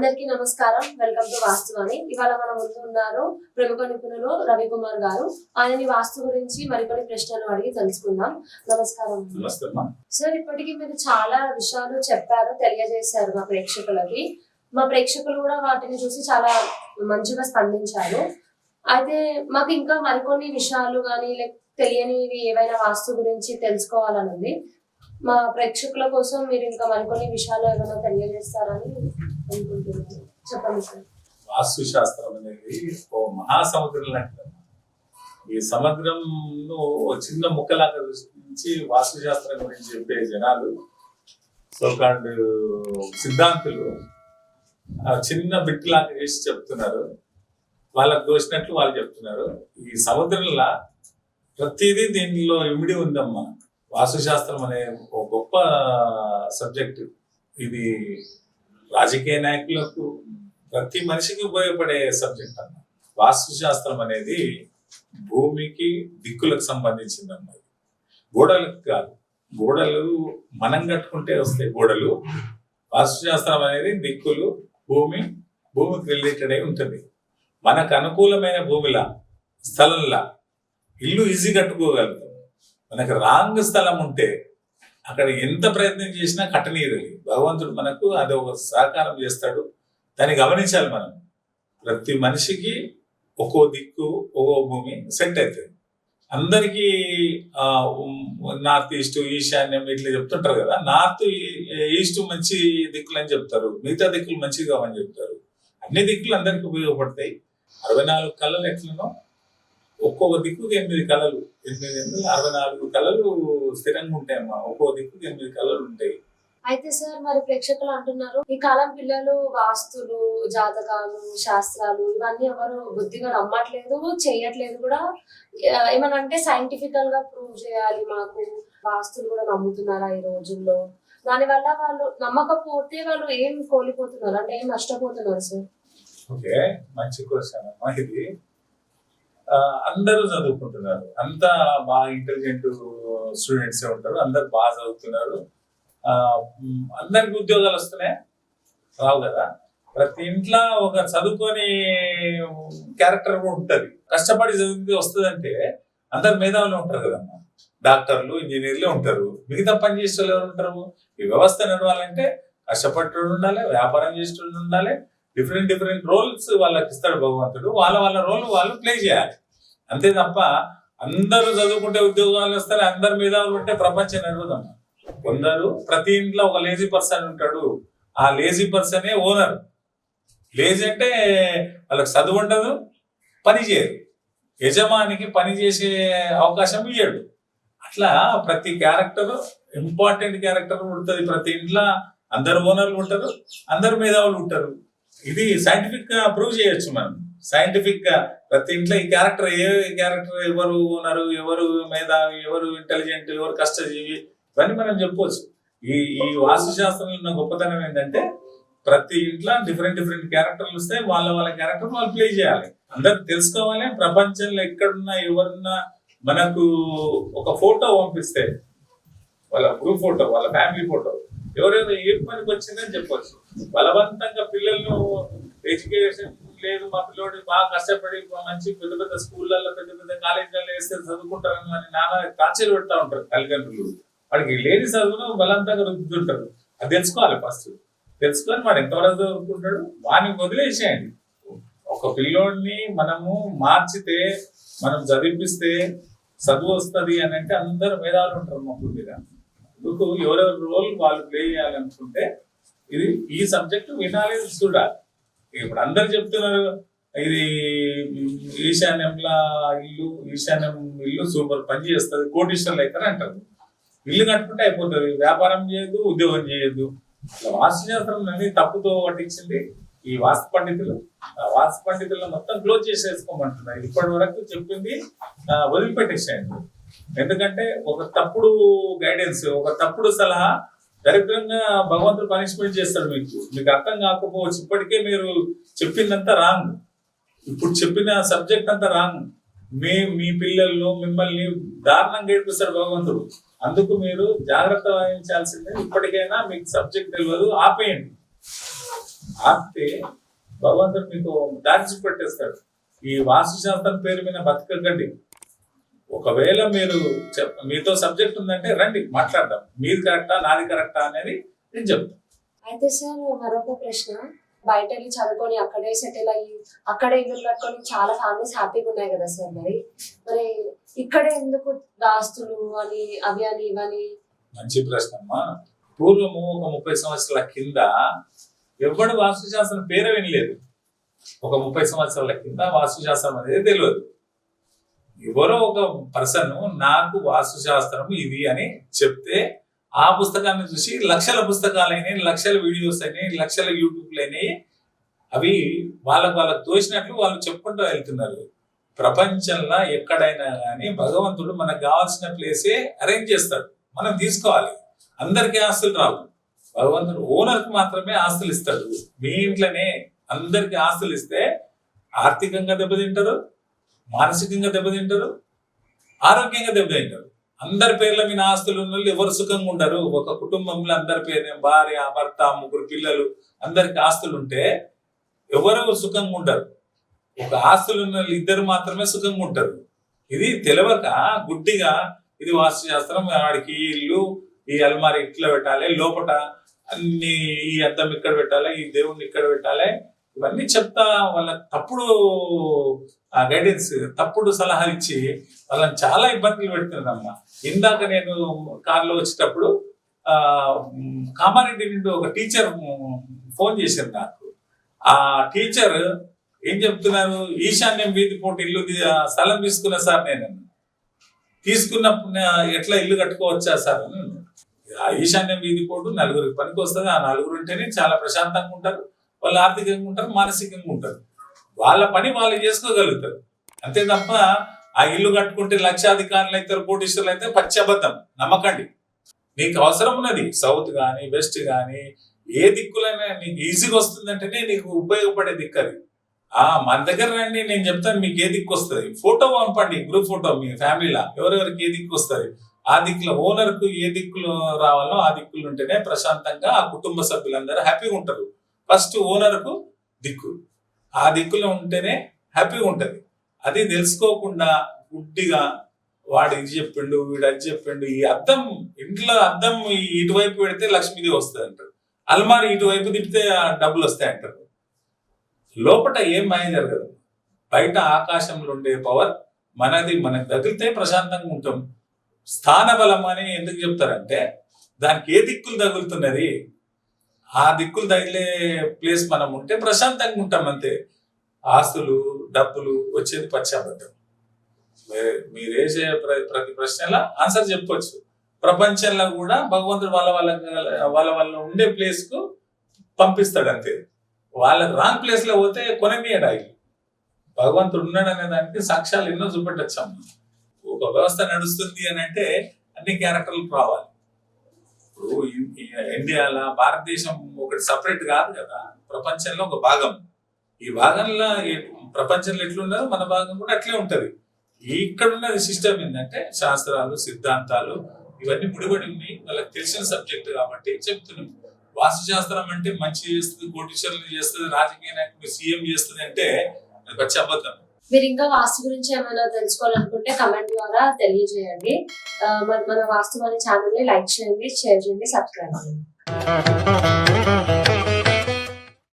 అందరికీ నమస్కారం. Welcome to వాస్తువాణి ఇవాళ మన ముందు ఉన్నారు ప్రముఖ నిపుణులు రవికుమార్ గారు. ఆయనని వాస్తు గురించి మరికొన్ని ప్రశ్నలు అడిగి తెలుసుకుందాం. నమస్కారం. సార్ ఇప్పటికీ మీరు చాలా విషయాలు చెప్పారు తెలియజేశారు మా ప్రేక్షకులకి. మా ప్రేక్షకులు కూడా వాటిని చూసి చాలా మంచిగా స్పందించారు. అయితే మాకు ఇంకా మరికొన్ని విషయాలు కానీ లైక్ తెలియనివి ఏవైనా వాస్తు గురించి తెలుసుకోవాలని ఉంది మా ప్రేక్షకుల కోసం మీరు ఇంకా మరికొన్ని విషయాలు ఏమైనా తెలియజేస్తారని వాస్తు శాస్త్రం అనేది ఓ మహాసముద్రం లాంటిది ఈ సముద్రంను ఓ చిన్న ముక్కలాగా నుంచి వాస్తు శాస్త్రం గురించి చెప్పే జనాలు సోకాండ్ సిద్ధాంతులు ఆ చిన్న బిట్ లాగా చేసి చెప్తున్నారు. వాళ్ళకు దోచినట్లు వాళ్ళు చెప్తున్నారు. ఈ సముద్రంలా ప్రతిదీ దీనిలో ఇమిడి ఉందమ్మా. వాస్తుశాస్త్రం అనే ఒక గొప్ప సబ్జెక్టు. ఇది రాజకీయ నాయకులకు ప్రతి మనిషికి ఉపయోగపడే సబ్జెక్ట్ అన్న వాస్తుశాస్త్రం అనేది భూమికి దిక్కులకు సంబంధించింది అన్నది గోడలకు కాదు గోడలు మనం కట్టుకుంటే వస్తాయి గోడలు. వాస్తుశాస్త్రం అనేది దిక్కులు భూమి భూమికి రిలేటెడ్ అయి ఉంటుంది. మనకు అనుకూలమైన భూమిలా స్థలంలా ఇల్లు ఈజీ కట్టుకోగలుగుతాం. మనకు రాంగ్ స్థలం ఉంటే అక్కడ ఎంత ప్రయత్నం చేసినా కట్టనీయదు. భగవంతుడు మనకు అది ఒక సహకారం చేస్తాడు. దాన్ని గమనించాలి మనం. ప్రతి మనిషికి ఒక్కో దిక్కు ఒక్కో భూమి సెట్ అవుతుంది. అందరికీ నార్త్ ఈస్ట్ ఈశాన్యం ఇట్లా చెప్తుంటారు కదా. నార్త్ ఈస్ట్ మంచి దిక్కులు అని చెప్తారు. మిగతా దిక్కులు మంచిగా అని చెప్తారు. అన్ని దిక్కులు అందరికి ఉపయోగపడతాయి. అరవై నాలుగు కళ్ళలు ఎట్లనో ఒక్కొక్క దిక్కుకి ఎనిమిది కళలు. ఎనిమిది ఎనిమిది అరవై నాలుగు కళలు స్థిరంగా ఉంటాయమ్మా ఒక్కో దిక్కుకి ఎనిమిది కళలు ఉంటాయి. అయితే సార్ మరి ప్రేక్షకులు అంటున్నారు ఈ కాలం పిల్లలు వాస్తులు జాతకాలు శాస్త్రాలు ఇవన్నీ ఎవరు బుద్ధిగా నమ్మట్లేదు చేయట్లేదు కూడా. ఏమన్నా అంటే సైంటిఫికల్గా ప్రూవ్ చేయాలి మాకు వాస్తులు కూడా నమ్ముతున్నారా ఈ రోజుల్లో? దానివల్ల వాళ్ళు నమ్మకపోతే వాళ్ళు ఏం కోల్పోతున్నారు? అంటే ఏం నష్టపోతున్నారు సార్? ఓకే మంచి క్వశ్చన్ అమ్మా ఇది. అందరూ చదువుకుంటున్నారు. అంతా బాగా ఇంటెలిజెంట్ స్టూడెంట్స్ ఉంటారు. అందరు బాగా చదువుతున్నారు. ఆ, అందరికి ఉద్యోగాలు వస్తున్నాయి? రావు కదా. ప్రతి ఇంట్లో ఒక చదువుకొని క్యారెక్టర్ కూడా ఉంటుంది. కష్టపడి చదివితే వస్తుందంటే అందరు మేధావులు ఉంటారు కదమ్మా. డాక్టర్లు ఇంజనీర్లు ఉంటారు. మిగతా పని చేసే వాళ్ళు ఎవరు ఉంటారు? ఈ వ్యవస్థ నడవాలంటే కష్టపడి ఉండాలి వ్యాపారం చేసేటోళ్ళు ఉండాలి డిఫరెంట్ డిఫరెంట్ రోల్స్ వాళ్ళకి ఇస్తాడు భగవంతుడు. వాళ్ళ వాళ్ళ రోల్ వాళ్ళు ప్లే చేయాలి. అంతే తప్ప అందరూ చదువుకుంటే ఉద్యోగాలు వస్తారు అందరి మీద ఉంటే ప్రపంచం నడవదమ్మా కొందరు ప్రతి ఇంట్లో ఒక లేజీ పర్సన్ ఉంటాడు. ఆ లేజీ పర్సనే ఓనర్ లేజీ అంటే వాళ్ళకి చదువు ఉండదు పని చేయరు. యజమానికి పని చేసే అవకాశం ఇయ్యడు. అట్లా ప్రతి క్యారెక్టర్ ఇంపార్టెంట్ క్యారెక్టర్ ఉంటుంది. ప్రతి ఇంట్లో అందరు ఓనర్లు ఉంటారు అందరు మేధావులు ఉంటారు. ఇది సైంటిఫిక్గా ప్రూవ్ చేయొచ్చు మనం. సైంటిఫిక్గా ప్రతి ఇంట్లో ఈ క్యారెక్టర్ ఏ క్యారెక్టర్ ఎవరు ఉన్నారు ఎవరు మేధావి ఎవరు ఇంటెలిజెంట్ ఎవరు కష్టజీవి ఇవన్నీ మనం చెప్పవచ్చు ఈ ఈ వాస్తు శాస్త్రంలో ఉన్న గొప్పతనం ఏంటంటే ప్రతి ఇంట్లో డిఫరెంట్ డిఫరెంట్ క్యారెక్టర్లు వస్తాయి. వాళ్ళ వాళ్ళ క్యారెక్టర్ వాళ్ళు ప్లే చేయాలి. అందరు తెలుసుకోవాలి. ప్రపంచంలో ఎక్కడున్నా ఎవరున్నా మనకు ఒక ఫోటో పంపిస్తే వాళ్ళ గ్రూప్ ఫోటో వాళ్ళ ఫ్యామిలీ ఫోటో ఎవరైనా ఏ పనికి వచ్చిందని చెప్పొచ్చు. బలవంతంగా పిల్లలను ఎడ్యుకేషన్ లేదు మా పిల్లోడు బాగా కష్టపడి మంచి పెద్ద పెద్ద స్కూళ్ళల్లో పెద్ద పెద్ద కాలేజీలలో వేస్తే చదువుకుంటారని అని నాన్న టార్చర్ పెడతా ఉంటారు తల్లిదండ్రులు. వాడికి లేని చదువును బలవంతంగా రుద్దుతుంటారు. అది తెలుసుకోవాలి ఫస్ట్. తెలుసుకొని వాడు ఎంతవరకు చదువుకుంటాడు? వాడిని వదిలేసేయండి. ఒక పిల్లోడిని మనము మార్చితే మనం చదివిపిస్తే చదువు వస్తుంది అని అంటే అందరు మేధావులు ఉంటారు మొక్కల మీద. అందుకు ఎవరెవరి రోల్ వాళ్ళు ప్లే చేయాలనుకుంటే ఇది ఈ సబ్జెక్ట్ వినాలి చూడాలి. ఇప్పుడు అందరు చెప్తున్నారు ఇది ఈశాన్యంలా ఇల్లు ఈశాన్యం ఇల్లు సూపర్ పని చేస్తుంది కోటీశ్వర్లు అవుతారు అంటారు. ఇల్లు కట్టుకుంటే అయిపోతుంది వ్యాపారం చేయదు ఉద్యోగం చేయదు వాస్తుశాస్త్రం అనేది తప్పుతో పట్టించింది ఈ వాస్తు పండితులు. ఆ వాస్తు పండితులను మొత్తం క్లోజ్ చేసేసుకోమంటున్నారు. ఇప్పటి వరకు చెప్పింది వదిలిపెట్టేసేయండి. ఎందుకంటే ఒక తప్పుడు గైడెన్స్ ఒక తప్పుడు సలహా దరిద్రంగా భగవంతుడు పనిష్మెంట్ చేస్తాడు మీకు. మీకు అర్థం కాకపోవచ్చు ఇప్పటికే మీరు చెప్పిందంతా రాంగ్ ఇప్పుడు చెప్పిన సబ్జెక్ట్ అంతా రాంగ్ మీ మీ పిల్లలను మిమ్మల్ని దారుణంగా ఏడిపిస్తాడు భగవంతుడు. అందుకు మీరు జాగ్రత్త వహించాల్సిందే. ఇప్పటికైనా మీకు సబ్జెక్ట్ తెలియదు ఆపేయండి. ఆపితే భగవంతుడు మీకు దారి చూపెట్టేస్తాడు. ఈ వాస్తు శాస్త్రం పేరు మీద బతకకండి. ఒకవేళ మీరు మీతో సబ్జెక్ట్ ఉందంటే రండి మాట్లాడదాం. మీది కరెక్టా నాది కరెక్టా అనేది నేను చెప్తాను అయితే సార్ మరొక ప్రశ్న. బయట వెళ్ళి చదువుకొని అక్కడే సెటిల్ అయ్యి అక్కడే ఇల్లు కట్టుకొని చాలా ఫ్యామిలీస్ హ్యాపీగా ఉన్నాయి కదా సార్ మరి? మరి ఇక్కడే ఎందుకు ఆస్తులు అని అవి అని ఇవని మంచి ప్రశ్న అమ్మా పూర్వము ఒక ముప్పై సంవత్సరాల కింద ఎవడు వాస్తుశాస్త్రం పేరే వినలేదు. ఒక ముప్పై సంవత్సరాల కింద వాస్తుశాస్త్రం అనేది తెలియదు. ఎవరో ఒక పర్సన్ నాకు వాస్తుశాస్త్రం ఇది అని చెప్తే ఆ పుస్తకాన్ని చూసి లక్షల పుస్తకాలు అయినాయి లక్షల వీడియోస్ అయినాయి లక్షల యూట్యూబ్లు అయినాయి అవి వాళ్ళకు వాళ్ళకు తోచినట్లు వాళ్ళు చెప్పుకుంటూ వెళ్తున్నారు. ప్రపంచంలో ఎక్కడైనా కానీ భగవంతుడు మనకు కావాల్సిన ప్లేసే అరేంజ్ చేస్తాడు. మనం తీసుకోవాలి. అందరికీ ఆస్తులు రావు. భగవంతుడు ఓనర్కి మాత్రమే ఆస్తులు ఇస్తాడు మీ ఇంట్లోనే అందరికీ ఆస్తులు ఇస్తే ఆర్థికంగా దెబ్బతింటారు మానసికంగా దెబ్బతింటారు ఆరోగ్యంగా దెబ్బతింటారు. అందరి పేర్ల మీద ఆస్తులు ఉన్న వాళ్ళు ఎవరు సుఖంగా ఉండరు. ఒక కుటుంబంలో అందరి పేరు భార్య భర్త ముగ్గురు పిల్లలు అందరికి ఆస్తులు ఉంటే ఎవరు సుఖంగా ఉండరు. ఒక ఆస్తులు ఉన్న వాళ్ళు ఇద్దరు మాత్రమే సుఖంగా ఉంటారు. ఇది తెలియక గుడ్డిగా ఇది వాస్తు శాస్త్రం వాడికి ఈ ఇల్లు ఈ అల్మారి ఇట్లా పెట్టాలి లోపట అన్ని ఈ అద్దం ఇక్కడ పెట్టాలి ఈ దేవుణ్ణి ఇక్కడ పెట్టాలి ఇవన్నీ చెప్తా వాళ్ళ తప్పుడు గైడెన్స్ తప్పుడు సలహాలు ఇచ్చి వాళ్ళని చాలా ఇబ్బందులు పెడుతున్నారమ్మా. ఇందాక నేను కార్లో వచ్చేటప్పుడు కామారెడ్డి నుండి ఒక టీచర్ ఫోన్ చేశారు నాకు. ఆ టీచర్ ఏం చెప్తున్నారు? ఈశాన్యం వీధి పోటీ ఇల్లు స్థలం తీసుకున్నా సార్ నేను తీసుకున్నప్పుడు ఎట్లా ఇల్లు కట్టుకోవచ్చా సార్ ఈశాన్యం వీధి పోటు నలుగురికి పనికి వస్తుంది. ఆ నలుగురు ఉంటేనే చాలా ప్రశాంతంగా ఉంటారు. వాళ్ళు ఆర్థికంగా ఉంటారు మానసికంగా ఉంటారు. వాళ్ళ పని వాళ్ళు చేసుకోగలుగుతారు. అంతే తప్ప ఆ ఇల్లు కట్టుకుంటే లక్షాధికారులు అవుతారు కోటీశ్వరులు అయితే పచ్చబద్ధం నమ్మకండి. నీకు అవసరం ఉన్నది. సౌత్ కానీ వెస్ట్ కానీ ఏ దిక్కులైనా నీకు ఈజీగా వస్తుందంటేనే నీకు ఉపయోగపడే దిక్కు అది. ఆ మన దగ్గర రండి నేను చెప్తాను మీకు ఏ దిక్కు వస్తుంది. ఫోటో పంపండి గ్రూప్ ఫోటో మీ ఫ్యామిలీలో. ఎవరెవరికి ఏ దిక్కు వస్తుంది? ఆ దిక్కులో ఓనర్కు ఏ దిక్కులు రావాలో ఆ దిక్కులు ఉంటేనే ప్రశాంతంగా ఆ కుటుంబ సభ్యులందరూ హ్యాపీగా ఉంటారు. ఫస్ట్ ఓనర్కు దిక్కు. ఆ దిక్కులో ఉంటేనే హ్యాపీగా ఉంటుంది. అది తెలుసుకోకుండా గుడ్డిగా వాడు ఇది చెప్పిండు వీడు అది చెప్పిండు ఈ అద్దం ఇంట్లో అద్దం ఇటువైపు పెడితే లక్ష్మీదేవి వస్తుంది అంటారు అల్మారి ఇటువైపు తిప్పితే డబ్బులు వస్తాయి అంటారు లోపల ఏం మాయ జరగదు. బయట ఆకాశంలో ఉండే పవర్ మనది మనకు తగిలితే ప్రశాంతంగా ఉంటాం. స్థాన బలం అని ఎందుకు చెప్తారంటే దానికి ఏ దిక్కులు తగులుతున్నది? ఆ దిక్కులు తగిలే ప్లేస్ మనం ఉంటే ప్రశాంతంగా ఉంటాం అంతే. ఆస్తులు డబ్బులు వచ్చేది పశ్చాబద్ధం మీరు వేసే ప్రతి ప్రశ్నలా ఆన్సర్ చెప్పొచ్చు ప్రపంచంలో కూడా భగవంతుడు వాళ్ళ వాళ్ళ వాళ్ళ వాళ్ళ ఉండే ప్లేస్కు పంపిస్తాడు అంతే వాళ్ళకి రాంగ్ ప్లేస్లో పోతే కొననీయడు ఆయన భగవంతుడు ఉన్నాడు అనే దానికి సాక్ష్యాలు ఎన్నో చూపెట్టచ్చు. ఒక వ్యవస్థ నడుస్తుంది అని అంటే అన్ని క్యారెక్టర్లు రావాలి. ఇప్పుడు ఇండియాలో భారతదేశం ఒకటి సపరేట్ కాదు కదా. ప్రపంచంలో ఒక భాగం. ఈ భాగంలో ప్రపంచంలో ఎట్లున్నదో మన భాగం కూడా అట్లే ఉంటది. ఇక్కడ ఉన్న సిస్టమ్ ఏంటంటే శాస్త్రాలు సిద్ధాంతాలు ఇవన్నీ ముడిపడి ఉన్నాయి. వాళ్ళకి తెలిసిన సబ్జెక్ట్ కాబట్టి చెప్తున్నాం. వాస్తు శాస్త్రం అంటే మంచి చేస్తుంది కోటీశ్వరులు చేస్తుంది రాజకీయ నాయకుడు సీఎం చేస్తుంది అంటే అది పచ్చి అబద్ధం. మీరు ఇంకా వాస్తు గురించి ఏమైనా తెలుసుకోవాలనుకుంటే కమెంట్ ద్వారా తెలియజేయండి. మరి మన వాస్తు అనే ఛానల్ని లైక్ చేయండి షేర్ చేయండి సబ్స్క్రైబ్ చేయండి.